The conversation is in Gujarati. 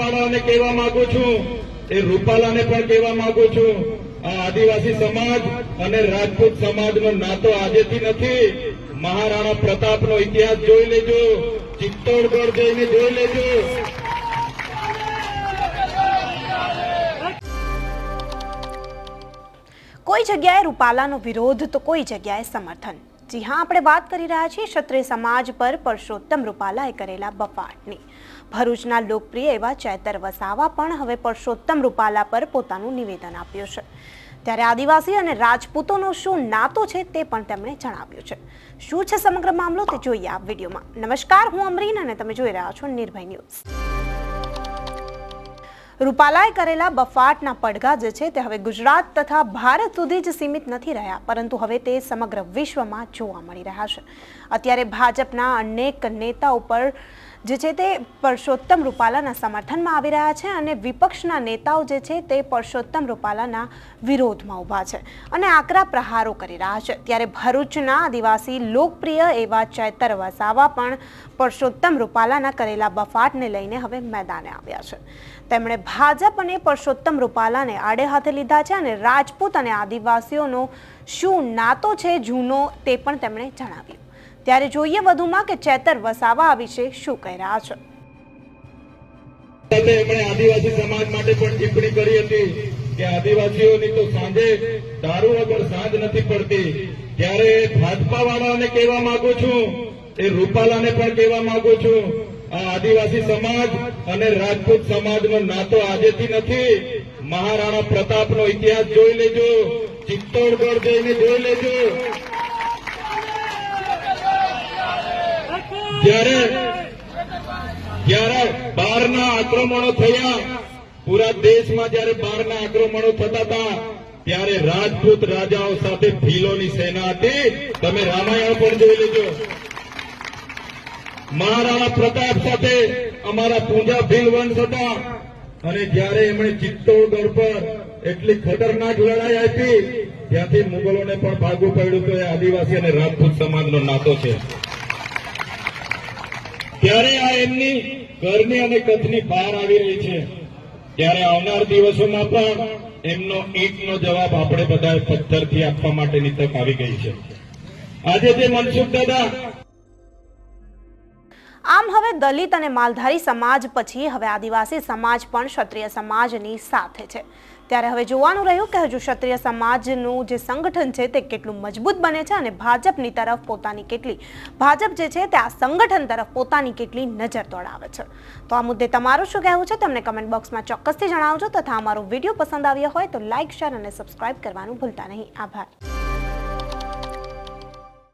વાળાને કહેવા માંગુ છું, એ રૂપાલાને પણ કહેવા માંગુ છું. આ આદિવાસી સમાજ અને રાજપૂત સમાજનો નાતો આજેથી નથી. મહારાણા પ્રતાપનો ઇતિહાસ જોઈ લેજો, ચિત્તોડગઢ જઈને જોઈ લેજો. કોઈ જગ્યાએ રૂપાલાનો વિરોધ તો કોઈ જગ્યાએ સમર્થન. જી હા, આપણે વાત કરી રહ્યા છીએ ક્ષત્રિય સમાજ પર પરસોત્તમ રૂપાલાએ કરેલા બફાટની. ભરૂચના લોકપ્રિય એવા ચેતર વસાવા પણ હવે પરસોત્તમ રૂપાલા પર પોતાનું નિવેદન આપ્યું છે. ત્યારે આદિવાસી અને રાજપૂતોનો શું નાતો છે તે પણ તેમણે જણાવ્યું છે. શું છે સમગ્ર મામલો તે જોઈએ આ વિડીયોમાં. નમસ્કાર, હું અમરીન અને તમે જોઈ રહ્યા છો નિર્ભય ન્યૂઝ. રૂપાલાએ કરેલા બફાટના પડઘા જે છે તે હવે ગુજરાત તથા ભારત સુધી જ સીમિત નથી રહ્યા, પરંતુ હવે તે સમગ્ર વિશ્વમાં જોવા મળી રહ્યા છે. અત્યારે ભાજપના અનેક નેતા ઉપર જે છે તે પરસોત્તમ રૂપાલાના સમર્થનમાં આવી રહ્યા છે અને વિપક્ષના નેતાઓ જે છે તે પરસોત્તમ રૂપાલાના વિરોધમાં ઊભા છે અને આકરા પ્રહારો કરી રહ્યા છે. ત્યારે ભરૂચના આદિવાસી લોકપ્રિય એવા ચૈતર વસાવા પણ પરસોત્તમ રૂપાલાના કરેલા બફાટને લઈને હવે મેદાને આવ્યા છે. તેમણે ભાજપ અને પરસોત્તમ રૂપાલાને આડે હાથે લીધા છે અને રાજપૂત અને આદિવાસીઓનો શું નાતો છે જૂનો તે પણ તેમણે જણાવ્યું. ત્યારે જોઈએ વધુમાં કે ચેતર વસાવા આ વિશે શું કહી રહ્યા છે? આદિવાસી સમાજ માટે પણ ટિપ્પણી કરી હતી કે આદિવાસીઓની તો સાંજે દારૂ વગર સાંજ નથી પડતી. ત્યારે ભાજપા વાળાને કહેવા માંગુ છું, એ રૂપાલાને પણ કહેવા માંગુ છું, આ આદિવાસી સમાજ અને રાજપૂત સમાજનો નાતો આજેથી નથી. મહારાણા પ્રતાપનો ઇતિહાસ જોઈ લેજો, ચિત્તોડગઢ જઈને જોઈ લેજો. જ્યારે જ્યારે બહારના આક્રમણો થયા, પૂરા દેશમાં જ્યારે બહારના આક્રમણો થતા હતા, ત્યારે રાજપૂત રાજાઓ સાથે ભીલોની સેના હતી. તમે રામાયણ પણ જોઈ લેજો. મહારાણા પ્રતાપ સાથે અમારા પૂંજા ભીલ વંશ હતા. અને જ્યારે એમણે ચિત્તોડગઢ પર એટલી ખતરનાક લડાઈ આપી, ત્યાંથી મુગલોને પણ ભાગવું પડ્યું એ આદિવાસી અને રાજપૂત સમાજનો નાતો છે. ત્યારે આ એમની ઘરની અને કથની બહાર આવી રહી છે. ત્યારે આવનાર દિવસોમાં પણ એમનો ઈટનો જવાબ આપણે બધા પથ્થરથી આપવા માટેની તક આવી ગઈ છે. આજે જે મનસુખ દાદા આમ હવે દલિત અને માલધારી સમાજ પછી હવે આદિવાસી સમાજ પણ ક્ષત્રિય સમાજની સાથે છે. ત્યારે હવે જોવાનું રહ્યું કે હજુ ક્ષત્રિય સમાજનું જે સંગઠન છે તે કેટલું મજબૂત બને છે અને ભાજપની તરફ પોતાની કેટલી ભાજપ જે છે તે આ સંગઠન તરફ પોતાની કેટલી નજર દોડાવે છે. તો આ મુદ્દે તમારું શું કહેવું છે તમને કમેન્ટ બોક્સમાં ચોક્કસથી જણાવજો તથા અમારો વીડિયો પસંદ આવ્યો હોય તો લાઇક શેર અને સબસ્ક્રાઇબ કરવાનું ભૂલતા નહીં. આભાર.